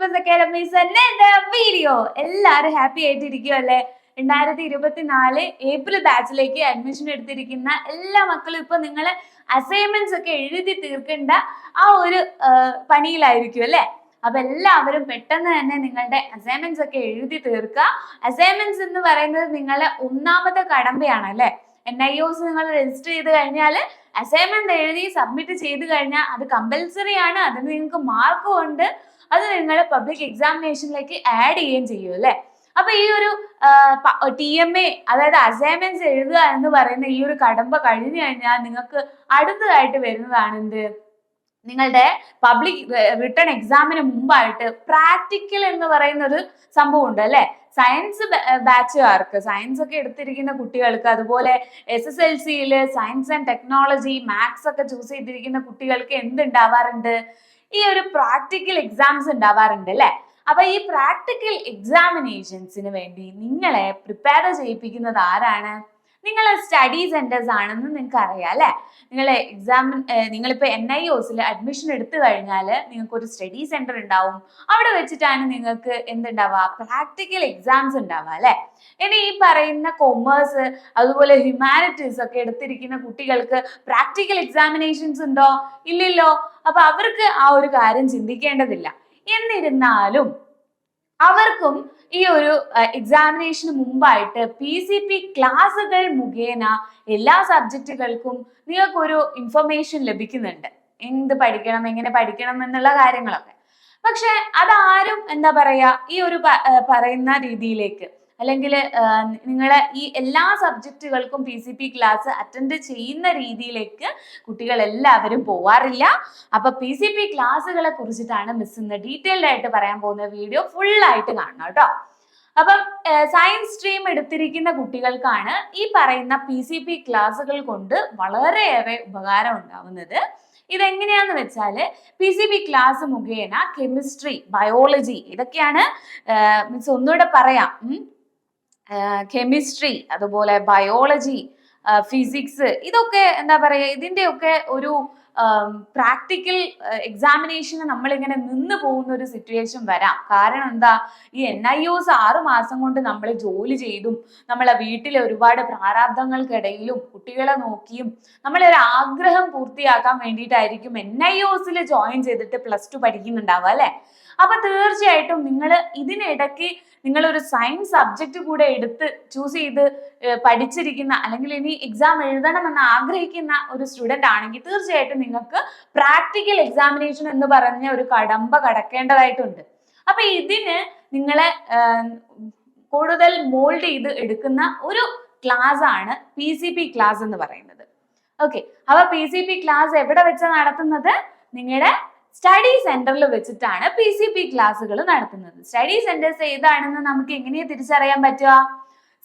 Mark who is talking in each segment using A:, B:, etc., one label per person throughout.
A: YouTubers academies video എല്ലാവരും happy ആയിട്ടിരിക്കും ആയിട്ടിരിക്കുമല്ലേ രണ്ടായിരത്തി ഇരുപത്തിനാല് ഏപ്രിൽ ബാച്ചിലേക്ക് അഡ്മിഷൻ എടുത്തിരിക്കുന്ന എല്ലാ മക്കളും ഇപ്പൊ നിങ്ങൾ അസൈൻമെന്റ്സ് ഒക്കെ എഴുതി തീർക്കേണ്ട ആ ഒരു പണിയിലായിരിക്കും അല്ലെ? അപ്പൊ എല്ലാവരും പെട്ടെന്ന് തന്നെ നിങ്ങളുടെ അസൈൻമെന്റ്സ് ഒക്കെ എഴുതി തീർക്കുക. അസൈൻമെന്റ്സ് എന്ന് പറയുന്നത് നിങ്ങളെ ഒന്നാമത്തെ കടമ്പയാണ് അല്ലെ? എൻ ഐ ഒസ് നിങ്ങൾ രജിസ്റ്റർ ചെയ്ത് കഴിഞ്ഞാൽ അസൈൻമെന്റ് എഴുതി സബ്മിറ്റ് ചെയ്ത് കഴിഞ്ഞാൽ അത് കമ്പൽസറി ആണ്. അതിന് നിങ്ങൾക്ക് മാർക്കും ഉണ്ട്. അത് നിങ്ങളെ പബ്ലിക് എക്സാമിനേഷനിലേക്ക് ആഡ് ചെയ്യുകയും ചെയ്യും അല്ലെ? അപ്പൊ ഈ ഒരു ടി എം എ അതായത് അസൈൻമെന്റ്സ് എഴുതുക എന്ന് പറയുന്ന ഈ ഒരു കടമ്പ കഴിഞ്ഞു കഴിഞ്ഞാൽ നിങ്ങൾക്ക് അടുത്തതായിട്ട് വരുന്നതാണ് എന്ത്? നിങ്ങളുടെ പബ്ലിക് റിട്ടേൺ എക്സാമിന് മുമ്പായിട്ട് പ്രാക്ടിക്കൽ എന്ന് പറയുന്ന ഒരു സംഭവം ഉണ്ട് അല്ലെ സയൻസ് ബാച്ചുകാർക്ക് സയൻസ് ഒക്കെ എടുത്തിരിക്കുന്ന കുട്ടികൾക്ക് അതുപോലെ എസ് എസ് എൽ സിയിൽ സയൻസ് ആൻഡ് ടെക്നോളജി മാത്സ് ഒക്കെ ചൂസ് ചെയ്തിരിക്കുന്ന കുട്ടികൾക്ക് എന്തുണ്ടാവാറുണ്ട്? ഈ ഒരു പ്രാക്ടിക്കൽ എക്സാംസ് ഉണ്ടാവാറുണ്ട് അല്ലെ? അപ്പൊ ഈ പ്രാക്ടിക്കൽ എക്സാമിനേഷൻസിന് വേണ്ടി നിങ്ങളെ പ്രിപ്പയർ ചെയ്യിപ്പിക്കുന്നത് ആരാണ്? നിങ്ങൾ സ്റ്റഡി സെന്റേഴ്സ് ആണെന്ന് നിങ്ങൾക്ക് അറിയാം അല്ലെ നിങ്ങൾ എക്സാമിൻ നിങ്ങളിപ്പോ എൻ ഐ ഒസിൽ അഡ്മിഷൻ എടുത്തു കഴിഞ്ഞാൽ നിങ്ങൾക്ക് ഒരു സ്റ്റഡി സെന്റർ ഉണ്ടാവും. അവിടെ വെച്ചിട്ടാണ് നിങ്ങൾക്ക് എന്തുണ്ടാവുക? പ്രാക്ടിക്കൽ എക്സാംസ് ഉണ്ടാവുക അല്ലെ? ഇനി ഈ പറയുന്ന കൊമേഴ്സ് അതുപോലെ ഹ്യൂമാനിറ്റീസ് ഒക്കെ എടുത്തിരിക്കുന്ന കുട്ടികൾക്ക് പ്രാക്ടിക്കൽ എക്സാമിനേഷൻസ് ഉണ്ടോ? ഇല്ലല്ലോ. അപ്പൊ അവർക്ക് ആ ഒരു കാര്യം ചിന്തിക്കേണ്ടതില്ല. എന്നിരുന്നാലും അവർക്കും ഈ ഒരു എക്സാമിനേഷന് മുമ്പായിട്ട് പി സി പി ക്ലാസ്സുകൾ മുഖേന എല്ലാ സബ്ജക്റ്റുകൾക്കും നിങ്ങൾക്കൊരു ഇൻഫർമേഷൻ ലഭിക്കുന്നുണ്ട്. എന്ത് പഠിക്കണം എങ്ങനെ പഠിക്കണം എന്നുള്ള കാര്യങ്ങളൊക്കെ. പക്ഷെ അതാരും എന്താ പറയാ ഈ ഒരു പറയുന്ന രീതിയിലേക്ക് അല്ലെങ്കിൽ നിങ്ങളെ ഈ എല്ലാ സബ്ജക്റ്റുകൾക്കും P C P class attend ചെയ്യുന്ന രീതിയിലേക്ക് കുട്ടികൾ എല്ലാവരും പോവാറില്ല. അപ്പൊ പി സി പി ക്ലാസ്സുകളെ കുറിച്ചിട്ടാണ് മിസ് ഇന്ന് ഡീറ്റെയിൽഡ് ആയിട്ട് പറയാൻ പോകുന്ന വീഡിയോ ഫുൾ ആയിട്ട് കാണണം കേട്ടോ. അപ്പം സയൻസ് സ്ട്രീം എടുത്തിരിക്കുന്ന കുട്ടികൾക്കാണ് ഈ പറയുന്ന പി സി പി ക്ലാസ്സുകൾ കൊണ്ട് വളരെയേറെ ഉപകാരം ഉണ്ടാവുന്നത്. ഇതെങ്ങനെയാന്ന് വെച്ചാൽ പി സി ബി ക്ലാസ് മുഖേന കെമിസ്ട്രി ബയോളജി ഇതൊക്കെയാണ് മീൻസ് ഒന്നുകൂടെ പറയാം. കെമിസ്ട്രി അതുപോലെ ബയോളജി ഫിസിക്സ് ഇതൊക്കെ എന്താ പറയുക ഇതിന്റെയൊക്കെ ഒരു പ്രാക്ടിക്കൽ എക്സാമിനേഷന് നമ്മളിങ്ങനെ നിന്ന് പോകുന്ന ഒരു സിറ്റുവേഷൻ വരാം. കാരണം എന്താ ഈ എൻ ഐ ഒസ് ആറ് മാസം കൊണ്ട് നമ്മൾ ജോലി ചെയ്തും നമ്മളെ വീട്ടിലെ ഒരുപാട് പ്രാരാബ്ദങ്ങൾക്കിടയിലും കുട്ടികളെ നോക്കിയും നമ്മളെ ഒരു ആഗ്രഹം പൂർത്തിയാക്കാൻ വേണ്ടിയിട്ടായിരിക്കും എൻ ഐ ഒസിൽ ജോയിൻ ചെയ്തിട്ട് പ്ലസ് ടു പഠിക്കുന്നുണ്ടാവുക അല്ലേ? അപ്പൊ തീർച്ചയായിട്ടും നിങ്ങൾ ഇതിനിടയ്ക്ക് നിങ്ങൾ ഒരു സയൻസ് സബ്ജക്റ്റ് കൂടെ എടുത്ത് ചൂസ് ചെയ്ത് പഠിച്ചിരിക്കുന്ന അല്ലെങ്കിൽ ഇനി എക്സാം എഴുതണമെന്ന് ആഗ്രഹിക്കുന്ന ഒരു സ്റ്റുഡന്റ് ആണെങ്കിൽ തീർച്ചയായിട്ടും നിങ്ങൾക്ക് പ്രാക്ടിക്കൽ എക്സാമിനേഷൻ എന്ന് പറഞ്ഞ ഒരു കടമ്പ കടക്കേണ്ടതായിട്ടുണ്ട്. അപ്പൊ ഇതിന് നിങ്ങളെ കൂടുതൽ മോൾഡ് ചെയ്ത് എടുക്കുന്ന ഒരു ക്ലാസ് ആണ് പി സി പി ക്ലാസ് എന്ന് പറയുന്നത്. ഓക്കെ അപ്പൊ പി സി പി ക്ലാസ് എവിടെ വെച്ചാണ് നടത്തുന്നത്? നിങ്ങളുടെ സ്റ്റഡി സെന്ററിൽ വെച്ചിട്ടാണ് പി സി പി ക്ലാസ്സുകൾ നടത്തുന്നത്. സ്റ്റഡി സെന്റേഴ്സ് ഏതാണെന്ന് നമുക്ക് എങ്ങനെയാ തിരിച്ചറിയാൻ പറ്റുക?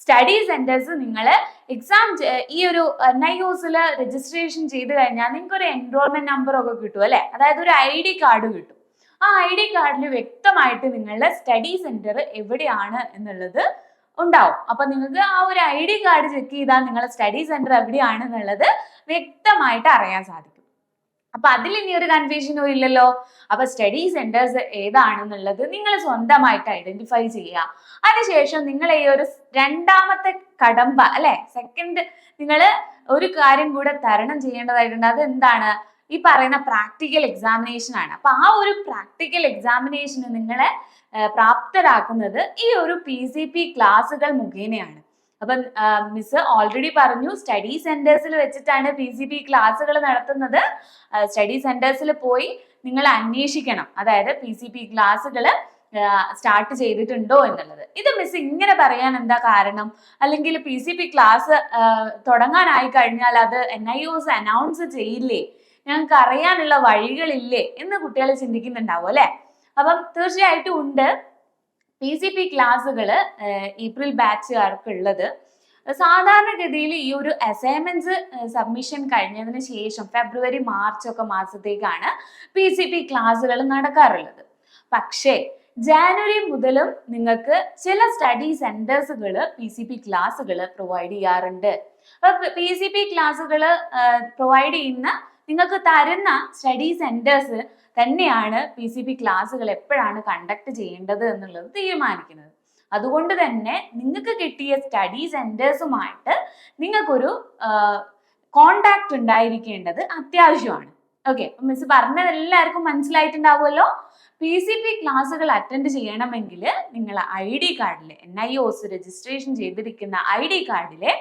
A: സ്റ്റഡി സെന്റേഴ്സ് നിങ്ങൾ എക്സാം ഈ ഒരു എൻ ഐ ഒസിൽ രജിസ്ട്രേഷൻ ചെയ്ത് കഴിഞ്ഞാൽ നിങ്ങൾക്ക് ഒരു എൻറോൾമെന്റ് നമ്പർ ഒക്കെ കിട്ടും അല്ലെ? അതായത് ഒരു ഐ ഡി കാർഡ് കിട്ടും. ആ ഐ ഡി കാർഡിൽ വ്യക്തമായിട്ട് നിങ്ങളുടെ സ്റ്റഡി സെന്റർ എവിടെയാണ് എന്നുള്ളത് ഉണ്ടാവും. അപ്പൊ നിങ്ങൾക്ക് ആ ഒരു ഐ ഡി കാർഡ് ചെക്ക് ചെയ്താൽ നിങ്ങളുടെ സ്റ്റഡി സെന്റർ എവിടെയാണ് എന്നുള്ളത് വ്യക്തമായിട്ട് അറിയാൻ സാധിക്കും. അപ്പൊ അതിൽ ഇനി ഒരു കൺഫ്യൂഷനും ഇല്ലല്ലോ. അപ്പൊ സ്റ്റഡി സെന്റേഴ്സ് ഏതാണെന്നുള്ളത് നിങ്ങൾ സ്വന്തമായിട്ട് ഐഡന്റിഫൈ ചെയ്യുക. അതിനുശേഷം നിങ്ങൾ ഈ ഒരു രണ്ടാമത്തെ കടമ്പ അല്ലെ? സെക്കൻഡ് നിങ്ങൾ ഒരു കാര്യം കൂടെ തരണം ചെയ്യേണ്ടതായിട്ടുണ്ട്. അത് എന്താണ് ഈ പറയുന്ന പ്രാക്ടിക്കൽ എക്സാമിനേഷൻ ആണ്. അപ്പൊ ആ ഒരു പ്രാക്ടിക്കൽ എക്സാമിനേഷന് നിങ്ങളെ പ്രാപ്തരാക്കുന്നത് ഈ ഒരു പി സി പി ക്ലാസ്സുകൾ മുഖേനയാണ്. അപ്പം മിസ് ഓൾറെഡി പറഞ്ഞു സ്റ്റഡി സെന്റേഴ്സിൽ വെച്ചിട്ടാണ് പി സി പി ക്ലാസ്സുകൾ നടത്തുന്നത്. സ്റ്റഡി സെന്റേഴ്സിൽ പോയി നിങ്ങൾ അന്വേഷിക്കണം. അതായത് പി സി പി ക്ലാസ്സുകൾ സ്റ്റാർട്ട് ചെയ്തിട്ടുണ്ടോ എന്നുള്ളത്. ഇത് മിസ് ഇങ്ങനെ പറയാൻ എന്താ കാരണം? അല്ലെങ്കിൽ പി സി പി ക്ലാസ് തുടങ്ങാനായി കഴിഞ്ഞാൽ അത് എൻ ഐ ഒസ് അനൗൺസ് ചെയ്യില്ലേ? ഞങ്ങൾക്ക് അറിയാനുള്ള വഴികളില്ലേ? എന്ന് കുട്ടികൾ ചിന്തിക്കുന്നുണ്ടാവും അല്ലെ? അപ്പം തീർച്ചയായിട്ടും ഉണ്ട്. പി സി പി ക്ലാസ്സുകൾ ഏപ്രിൽ ബാച്ചുകാർക്ക് ഉള്ളത് സാധാരണഗതിയിൽ ഈ ഒരു അസൈൻമെന്റ്സ് സബ്മിഷൻ കഴിഞ്ഞതിന് ശേഷം ഫെബ്രുവരി മാർച്ച് ഒക്കെ മാസത്തേക്കാണ് പി സി പി ക്ലാസ്സുകൾ നടക്കാറുള്ളത്. പക്ഷേ ജാനുവരി മുതലും നിങ്ങൾക്ക് ചില സ്റ്റഡി സെന്റേഴ്സുകൾ പി സി പി ക്ലാസ്സുകൾ പ്രൊവൈഡ് ചെയ്യാറുണ്ട്. പി സി പി ക്ലാസ്സുകൾ പ്രൊവൈഡ് ചെയ്യുന്ന നിങ്ങൾക്ക് തരുന്ന സ്റ്റഡി സെന്റേഴ്സ് തന്നെയാണ് പി സി പി ക്ലാസ്സുകൾ എപ്പോഴാണ് കണ്ടക്ട് ചെയ്യേണ്ടത് എന്നുള്ളത് തീരുമാനിക്കുന്നത്. അതുകൊണ്ട് തന്നെ നിങ്ങൾക്ക് കിട്ടിയ സ്റ്റഡി സെന്റേഴ്സുമായിട്ട് നിങ്ങൾക്കൊരു കോണ്ടാക്ട് ഉണ്ടായിരിക്കേണ്ടത് അത്യാവശ്യമാണ്. ഓക്കെ മിസ് പറഞ്ഞത് എല്ലാവർക്കും മനസ്സിലായിട്ടുണ്ടാവുമല്ലോ? പി സി പി ക്ലാസ്സുകൾ അറ്റൻഡ് ചെയ്യണമെങ്കിൽ നിങ്ങൾ ഐ ഡി കാർഡിൽ എൻ ഐ ഒസ് രജിസ്ട്രേഷൻ ചെയ്തിരിക്കുന്ന ഐ ഡി കാർഡിലെ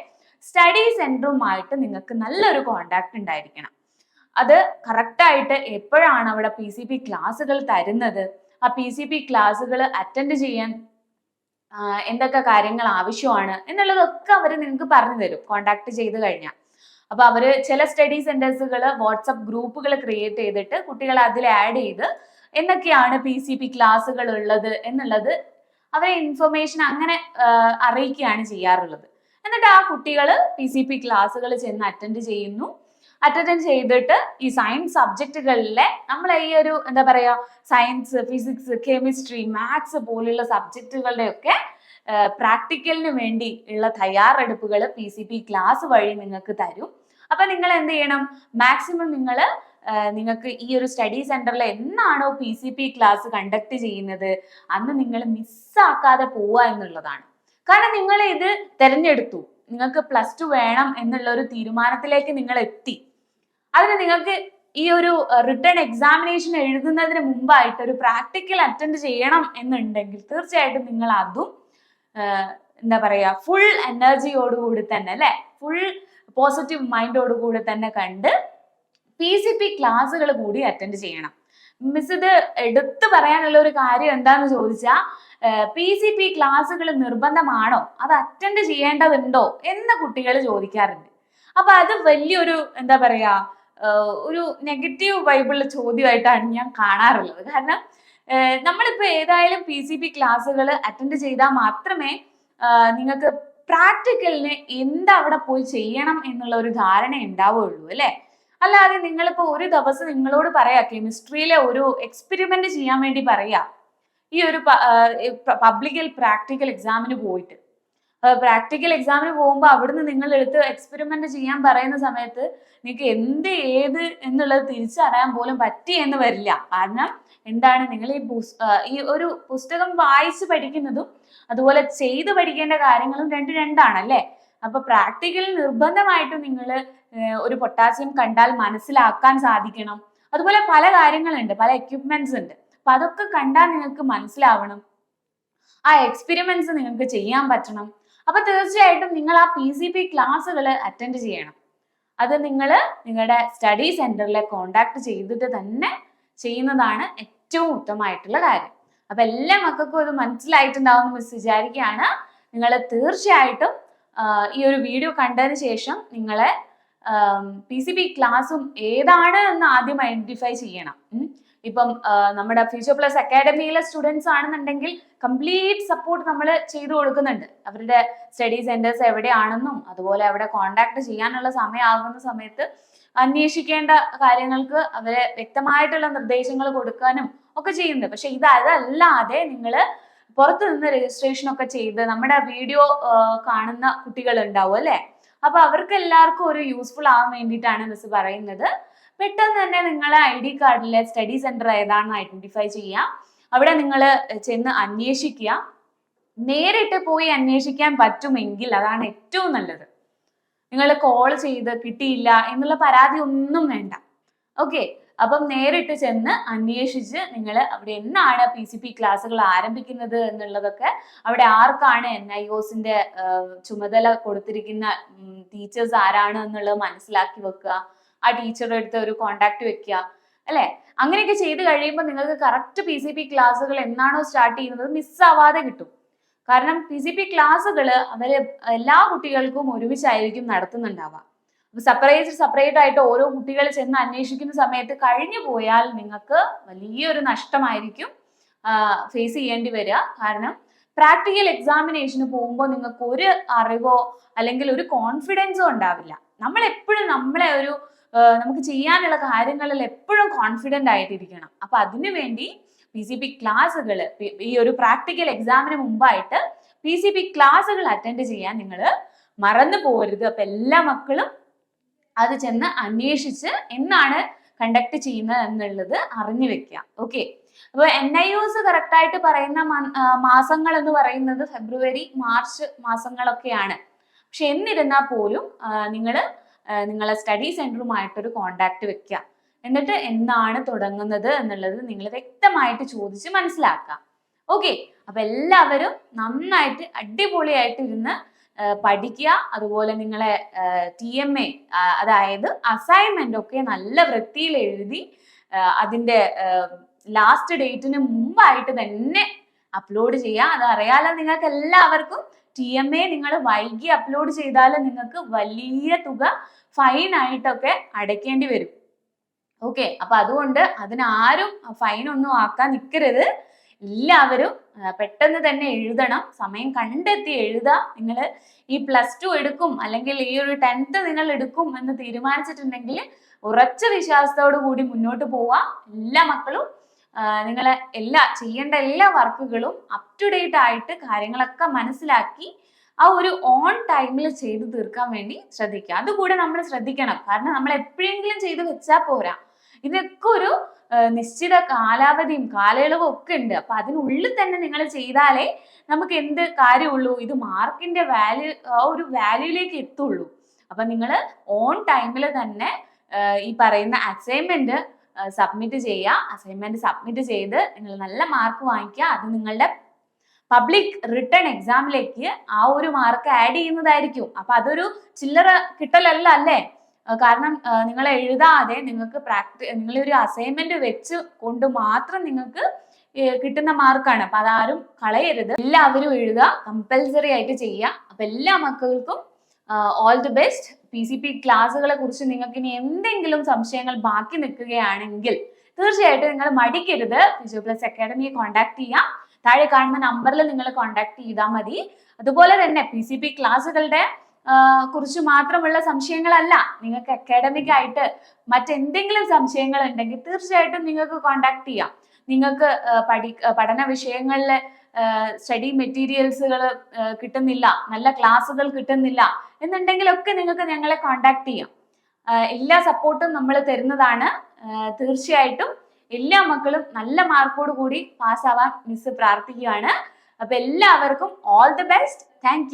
A: സ്റ്റഡി സെന്ററുമായിട്ട് നിങ്ങൾക്ക് നല്ലൊരു കോണ്ടാക്ട് ഉണ്ടായിരിക്കണം. അത് കറക്റ്റായിട്ട് എപ്പോഴാണ് അവിടെ പി സി പി ക്ലാസ്സുകൾ തരുന്നത്? ആ പി സി പി ക്ലാസ്സുകൾ അറ്റൻഡ് ചെയ്യാൻ എന്തൊക്കെ കാര്യങ്ങൾ ആവശ്യമാണ് എന്നുള്ളതൊക്കെ അവർ നിങ്ങൾക്ക് പറഞ്ഞു തരും. കോണ്ടാക്ട് ചെയ്ത് കഴിഞ്ഞാൽ അപ്പൊ അവർ ചില സ്റ്റഡി സെന്റേഴ്സുകൾ വാട്സപ്പ് ഗ്രൂപ്പുകൾ ക്രിയേറ്റ് ചെയ്തിട്ട് കുട്ടികളെ അതിൽ ആഡ് ചെയ്ത് എന്തൊക്കെയാണ് പി സി പി ക്ലാസ്സുകൾ ഉള്ളത് എന്നുള്ളത് അവരെ ഇൻഫർമേഷൻ അങ്ങനെ അറിയിക്കുകയാണ് ചെയ്യാറുള്ളത്. എന്നിട്ട് ആ കുട്ടികൾ പി സി പി ക്ലാസ്സുകൾ ചെന്ന് അറ്റൻഡ് ചെയ്യുന്നു. അറ്റൻഡ് ചെയ്തിട്ട് ഈ സയൻസ് സബ്ജക്റ്റുകളിലെ നമ്മൾ ഈ ഒരു എന്താ പറയുക സയൻസ് ഫിസിക്സ് കെമിസ്ട്രി മാത്സ് പോലുള്ള സബ്ജക്റ്റുകളുടെ ഒക്കെ പ്രാക്ടിക്കലിന് വേണ്ടി ഉള്ള തയ്യാറെടുപ്പുകൾ പി സി പി ക്ലാസ് വഴി നിങ്ങൾക്ക് തരും. അപ്പൊ നിങ്ങൾ എന്ത് ചെയ്യണം? മാക്സിമം നിങ്ങൾ നിങ്ങൾക്ക് ഈ ഒരു സ്റ്റഡി സെന്ററിൽ എന്നാണോ P C P class conduct ചെയ്യുന്നത്? അന്ന് നിങ്ങൾ മിസ്സാക്കാതെ പോവുക എന്നുള്ളതാണ്. കാരണം നിങ്ങൾ ഇത് തിരഞ്ഞെടുത്തു. നിങ്ങൾക്ക് പ്ലസ് ടു വേണം എന്നുള്ള ഒരു തീരുമാനത്തിലേക്ക് നിങ്ങൾ എത്തി. അതിന് നിങ്ങൾക്ക് ഈ ഒരു റിട്ടേൺ എക്സാമിനേഷൻ എഴുതുന്നതിന് മുമ്പായിട്ട് ഒരു പ്രാക്ടിക്കൽ അറ്റൻഡ് ചെയ്യണം എന്നുണ്ടെങ്കിൽ തീർച്ചയായിട്ടും നിങ്ങൾ അതും എന്താ പറയുക ഫുൾ എനർജിയോടുകൂടി തന്നെ അല്ലെ? ഫുൾ പോസിറ്റീവ് മൈൻഡോടുകൂടി തന്നെ കണ്ട് പി സി പി ക്ലാസ്സുകൾ കൂടി അറ്റൻഡ് ചെയ്യണം. മിസ് ഇത് എടുത്തു പറയാനുള്ള ഒരു കാര്യം എന്താന്ന് ചോദിച്ചാൽ പി സി പി ക്ലാസ്സുകൾ നിർബന്ധമാണോ? അത് അറ്റൻഡ് ചെയ്യേണ്ടതുണ്ടോ? എന്ന് കുട്ടികൾ ചോദിക്കാറുണ്ട്. അപ്പൊ അത് വലിയൊരു എന്താ പറയാ ഒരു നെഗറ്റീവ് വൈബിളുള്ള ചോദ്യമായിട്ടാണ് ഞാൻ കാണാറുള്ളത്. കാരണം നമ്മളിപ്പോൾ നമ്മളിപ്പോ ഏതായാലും പി സി പി ക്ലാസ്സുകൾ അറ്റൻഡ് ചെയ്താൽ മാത്രമേ നിങ്ങൾക്ക് പ്രാക്ടിക്കലിന് എന്തവിടെ പോയി ചെയ്യണം എന്നുള്ള ഒരു ധാരണ ഉണ്ടാവുകയുള്ളൂ അല്ലേ? അല്ലാതെ നിങ്ങളിപ്പോൾ ഒരു ദിവസം നിങ്ങളോട് പറയാ കെമിസ്ട്രിയിലെ ഒരു എക്സ്പെരിമെന്റ് ചെയ്യാൻ വേണ്ടി പറയാ. ഈ ഒരു പബ്ലിക്കൽ പ്രാക്ടിക്കൽ എക്സാമിന് പോയിട്ട്. പ്രാക്ടിക്കൽ എക്സാമിന് പോകുമ്പോൾ അവിടുന്ന് നിങ്ങൾ എടുത്ത് എക്സ്പെരിമെന്റ് ചെയ്യാൻ പറയുന്ന സമയത്ത് നിങ്ങൾക്ക് എന്ത് ഏത് എന്നുള്ളത് തിരിച്ചറിയാൻ പോലും പറ്റി എന്ന് വരില്ല. കാരണം എന്താണ് നിങ്ങൾ ഈ ഈ ഒരു പുസ്തകം വായിച്ച് പഠിക്കുന്നതും അതുപോലെ ചെയ്ത് പഠിക്കേണ്ട കാര്യങ്ങളും രണ്ട് രണ്ടാണ് അല്ലേ അപ്പൊ പ്രാക്ടിക്കൽ നിർബന്ധമായിട്ടും നിങ്ങൾ ഒരു പൊട്ടാസ്യം കണ്ടാൽ മനസ്സിലാക്കാൻ സാധിക്കണം. അതുപോലെ പല കാര്യങ്ങളുണ്ട് പല എക്യുപ്മെന്റ്സ് ഉണ്ട്. അപ്പൊ അതൊക്കെ കണ്ടാൽ നിങ്ങൾക്ക് മനസ്സിലാവണം. ആ എക്സ്പെരിമെന്റ്സ് നിങ്ങൾക്ക് ചെയ്യാൻ പറ്റണം. അപ്പൊ തീർച്ചയായിട്ടും നിങ്ങൾ ആ പി സി പി ക്ലാസ്സുകൾ അറ്റൻഡ് ചെയ്യണം. അത് നിങ്ങൾ നിങ്ങളുടെ സ്റ്റഡി സെന്ററിലെ കോണ്ടാക്ട് ചെയ്തിട്ട് തന്നെ ചെയ്യുന്നതാണ് ഏറ്റവും ഉത്തമമായിട്ടുള്ള കാര്യം. അപ്പൊ എല്ലാ മക്കൾക്കും ഇത് മനസ്സിലായിട്ടുണ്ടാവും മിസ് വിചാരിക്കുകയാണ്. നിങ്ങൾ തീർച്ചയായിട്ടും ഈ ഒരു വീഡിയോ കണ്ടതിന് ശേഷം നിങ്ങളെ പി സി ബി ക്ലാസ്സും ഏതാണ് എന്ന് ആദ്യം ഐഡന്റിഫൈ ചെയ്യണം. ഇപ്പം നമ്മുടെ ഫ്യൂച്ചർ പ്ലസ് അക്കാഡമിയിലെ സ്റ്റുഡൻസ് ആണെന്നുണ്ടെങ്കിൽ കംപ്ലീറ്റ് സപ്പോർട്ട് നമ്മൾ ചെയ്തു കൊടുക്കുന്നുണ്ട്. അവരുടെ സ്റ്റഡി സെന്റേഴ്സ് എവിടെയാണെന്നും അതുപോലെ അവിടെ കോണ്ടാക്ട് ചെയ്യാനുള്ള സമയമാകുന്ന സമയത്ത് അന്വേഷിക്കേണ്ട കാര്യങ്ങൾക്ക് അവരെ വ്യക്തമായിട്ടുള്ള നിർദ്ദേശങ്ങൾ കൊടുക്കാനും ഒക്കെ ചെയ്യുന്നുണ്ട്. പക്ഷെ ഇത് അതല്ലാതെ നിങ്ങൾ പുറത്തു നിന്ന് രജിസ്ട്രേഷൻ ഒക്കെ ചെയ്ത് നമ്മുടെ വീഡിയോ കാണുന്ന കുട്ടികൾ ഉണ്ടാവും അല്ലെ? അപ്പൊ അവർക്ക് എല്ലാവർക്കും ഒരു യൂസ്ഫുൾ ആവാൻ വേണ്ടിയിട്ടാണ് മിസ് പറയുന്നത്. പെട്ടെന്ന് തന്നെ നിങ്ങളെ ഐ ഡി കാർഡിലെ സ്റ്റഡി സെന്റർ ഏതാണെന്ന് ഐഡന്റിഫൈ ചെയ്യാം? അവിടെ നിങ്ങൾ ചെന്ന് അന്വേഷിക്കുക. നേരിട്ട് പോയി അന്വേഷിക്കാൻ പറ്റുമെങ്കിൽ അതാണ് ഏറ്റവും നല്ലത്. നിങ്ങൾ കോൾ ചെയ്ത് കിട്ടിയില്ല എന്നുള്ള പരാതി ഒന്നും വേണ്ട. ഓക്കെ അപ്പം നേരിട്ട് ചെന്ന് അന്വേഷിച്ച് നിങ്ങൾ അവിടെ എന്നാണ് പി സി പി ക്ലാസ്സുകൾ ആരംഭിക്കുന്നത് എന്നുള്ളതൊക്കെ അവിടെ ആർക്കാണ് എൻ ഐ ഒസിന്റെ ചുമതല കൊടുത്തിരിക്കുന്ന ടീച്ചേഴ്സ് ആരാണ് എന്നുള്ളത് മനസ്സിലാക്കി വെക്കുക. ആ ടീച്ചറുടെ അടുത്ത് ഒരു കോണ്ടാക്ട് വെക്കുക അല്ലെ? അങ്ങനെയൊക്കെ ചെയ്ത് കഴിയുമ്പോൾ നിങ്ങൾക്ക് കറക്റ്റ് പി സി പി ക്ലാസ്സുകൾ എന്നാണോ സ്റ്റാർട്ട് ചെയ്യുന്നത് മിസ്സാവാതെ കിട്ടും. കാരണം പി സി പി ക്ലാസ്സുകൾ അവർ എല്ലാ കുട്ടികൾക്കും ഒരുമിച്ചായിരിക്കും നടത്തുന്നുണ്ടാവുക. സെപ്പറേറ്റ് സെപ്പറേറ്റ് ആയിട്ട് ഓരോ കുട്ടികൾ ചെന്ന് അന്വേഷിക്കുന്ന സമയത്ത് കഴിഞ്ഞു പോയാൽ നിങ്ങൾക്ക് വലിയൊരു നഷ്ടമായിരിക്കും ഫേസ് ചെയ്യേണ്ടി വരിക. കാരണം പ്രാക്ടിക്കൽ എക്സാമിനേഷന് പോകുമ്പോൾ നിങ്ങൾക്ക് ഒരു അറിവോ അല്ലെങ്കിൽ ഒരു കോൺഫിഡൻസോ ഉണ്ടാവില്ല. നമ്മൾ എപ്പോഴും നമ്മളെ ഒരു നമുക്ക് ചെയ്യാനുള്ള കാര്യങ്ങളിൽ എപ്പോഴും കോൺഫിഡന്റ് ആയിട്ടിരിക്കണം. അപ്പൊ അതിനു വേണ്ടി പി സി പി ക്ലാസ്സുകൾ ഈ ഒരു പ്രാക്ടിക്കൽ എക്സാമിന് മുമ്പായിട്ട് പി സി പി ക്ലാസ്സുകൾ അറ്റൻഡ് ചെയ്യാൻ നിങ്ങൾ മറന്നു പോകരുത്. അപ്പൊ എല്ലാ മക്കളും അത് ചെന്ന് അന്വേഷിച്ച് എന്നാണ് കണ്ടക്ട് ചെയ്യുന്നത് എന്നുള്ളത് അറിഞ്ഞു വെക്കുക. ഓക്കെ അപ്പോൾ എൻ ഐ യുസ് കറക്റ്റ് ആയിട്ട് പറയുന്ന മാസങ്ങൾ എന്ന് പറയുന്നത് ഫെബ്രുവരി മാർച്ച് മാസങ്ങളൊക്കെയാണ്. പക്ഷെ എന്നിരുന്നാൽ പോലും നിങ്ങൾ നിങ്ങളെ സ്റ്റഡി സെന്ററുമായിട്ടൊരു കോണ്ടാക്ട് വെക്കുക എന്നിട്ട് എന്നാണ് തുടങ്ങുന്നത് എന്നുള്ളത് നിങ്ങൾ വ്യക്തമായിട്ട് ചോദിച്ച് മനസ്സിലാക്കുക ഓക്കെ അപ്പൊ എല്ലാവരും നന്നായിട്ട് അടിപൊളിയായിട്ട് ഇരുന്ന് പഠിക്കുക അതുപോലെ നിങ്ങളെ ടി എം എ അതായത് അസൈൻമെന്റ് ഒക്കെ നല്ല വൃത്തിയിൽ എഴുതി അതിന്റെ ലാസ്റ്റ് ഡേറ്റിന് മുമ്പായിട്ട് തന്നെ അപ്ലോഡ് ചെയ്യുക അത് അറിയാലോ നിങ്ങൾക്ക് എല്ലാവർക്കും ടി എം എ നിങ്ങൾ വൈകി അപ്ലോഡ് ചെയ്താൽ നിങ്ങൾക്ക് വലിയ തുക ഫൈൻ ആയിട്ടൊക്കെ അടയ്ക്കേണ്ടി വരും. ഓക്കെ അപ്പൊ അതുകൊണ്ട് അതിനാരും ഫൈൻ ഒന്നും ആക്കാൻ നിൽക്കരുത് എല്ലാവരും പെട്ടെന്ന് തന്നെ എഴുതണം. സമയം കണ്ടെത്തി എഴുതാം. നിങ്ങൾ ഈ പ്ലസ് ടു എടുക്കും അല്ലെങ്കിൽ ഈ ഒരു ടെൻത്ത് നിങ്ങൾ എടുക്കും എന്ന് തീരുമാനിച്ചിട്ടുണ്ടെങ്കിൽ ഉറച്ച വിശ്വാസത്തോടു കൂടി മുന്നോട്ട് പോവാം. എല്ലാ മക്കളും ആ, നിങ്ങളെ എല്ലാ ചെയ്യേണ്ട എല്ലാ വർക്കുകളും അപ് ടു ഡേറ്റ് ആയിട്ട് കാര്യങ്ങളൊക്കെ മനസ്സിലാക്കി ആ ഒരു ഓൺ ടൈമിൽ ചെയ്ത് തീർക്കാൻ വേണ്ടി ശ്രദ്ധിക്കുക. അതുകൂടെ നമ്മൾ ശ്രദ്ധിക്കണം. കാരണം നമ്മൾ എപ്പോഴെങ്കിലും ചെയ്ത് വെച്ചാൽ പോരാ. ഇതിനൊക്കെ ഒരു നിശ്ചിത കാലാവധിയും കാലയളവും ഒക്കെ ഉണ്ട്. അപ്പൊ അതിനുള്ളിൽ തന്നെ നിങ്ങൾ ചെയ്താലേ നമുക്ക് എന്ത് കാര്യമുള്ളൂ? ഇത് മാർക്കിന്റെ വാല്യൂ ആ ഒരു വാല്യൂയിലേക്ക് എത്തുള്ളൂ. അപ്പൊ നിങ്ങൾ ഓൺ ടൈമിൽ തന്നെ ഈ പറയുന്ന അസൈൻമെന്റ് സബ്മിറ്റ് ചെയ്യുക അസൈൻമെന്റ് സബ്മിറ്റ് ചെയ്ത് നിങ്ങൾ നല്ല മാർക്ക് വാങ്ങിക്കുക. അത് നിങ്ങളുടെ പബ്ലിക് റിട്ടേൺ എക്സാമിലേക്ക് ആ ഒരു മാർക്ക് ആഡ് ചെയ്യുന്നതായിരിക്കും. അപ്പൊ അതൊരു ചില്ലറ കിട്ടലല്ല അല്ലേ? കാരണം നിങ്ങൾ എഴുതാതെ നിങ്ങൾക്ക് പ്രാക്ടി നിങ്ങൾ ഒരു അസൈൻമെന്റ് വെച്ച് കൊണ്ട് മാത്രം നിങ്ങൾക്ക് കിട്ടുന്ന മാർക്കാണ് അപ്പൊ അതാരും കളയരുത്. എല്ലാവരും എഴുതുക. കമ്പൽസറി ആയിട്ട് ചെയ്യുക. അപ്പൊ എല്ലാ മക്കൾക്കും all the best P C P ക്ലാസ്സുകളെ കുറിച്ച് നിങ്ങൾക്ക് ഇനി എന്തെങ്കിലും സംശയങ്ങൾ ബാക്കി നിൽക്കുകയാണെങ്കിൽ തീർച്ചയായിട്ടും നിങ്ങൾ മടിക്കരുത്. ഫിസിയോ പ്ലസ് അക്കാഡമിയെ കോൺടാക്ട് ചെയ്യാം. താഴെ കാണുന്ന നമ്പറിൽ നിങ്ങൾ കോൺടാക്ട് ചെയ്താൽ മതി. അതുപോലെ തന്നെ പി സി പി ക്ലാസ്സുകളുടെ കുറിച്ച് മാത്രമുള്ള സംശയങ്ങളല്ല. നിങ്ങൾക്ക് അക്കാഡമിക് ആയിട്ട് മറ്റെന്തെങ്കിലും സംശയങ്ങൾ ഉണ്ടെങ്കിൽ തീർച്ചയായിട്ടും നിങ്ങൾക്ക് കോൺടാക്ട് ചെയ്യാം. നിങ്ങൾക്ക് പഠി പഠന വിഷയങ്ങളിൽ സ്റ്റഡി മെറ്റീരിയൽസുകൾ കിട്ടുന്നില്ല. നല്ല ക്ലാസ്സുകൾ കിട്ടുന്നില്ല. എന്നുണ്ടെങ്കിലൊക്കെ നിങ്ങൾക്ക് ഞങ്ങളെ കോൺടാക്ട് ചെയ്യാം. എല്ലാ സപ്പോർട്ടും നമ്മൾ തരുന്നതാണ്. തീർച്ചയായിട്ടും എല്ലാ മക്കളും നല്ല മാർക്കോട് കൂടി പാസ്സാവാൻ മിസ് പ്രാർത്ഥിക്കുകയാണ്. അപ്പൊ എല്ലാവർക്കും ഓൾ ദി ബെസ്റ്റ് താങ്ക്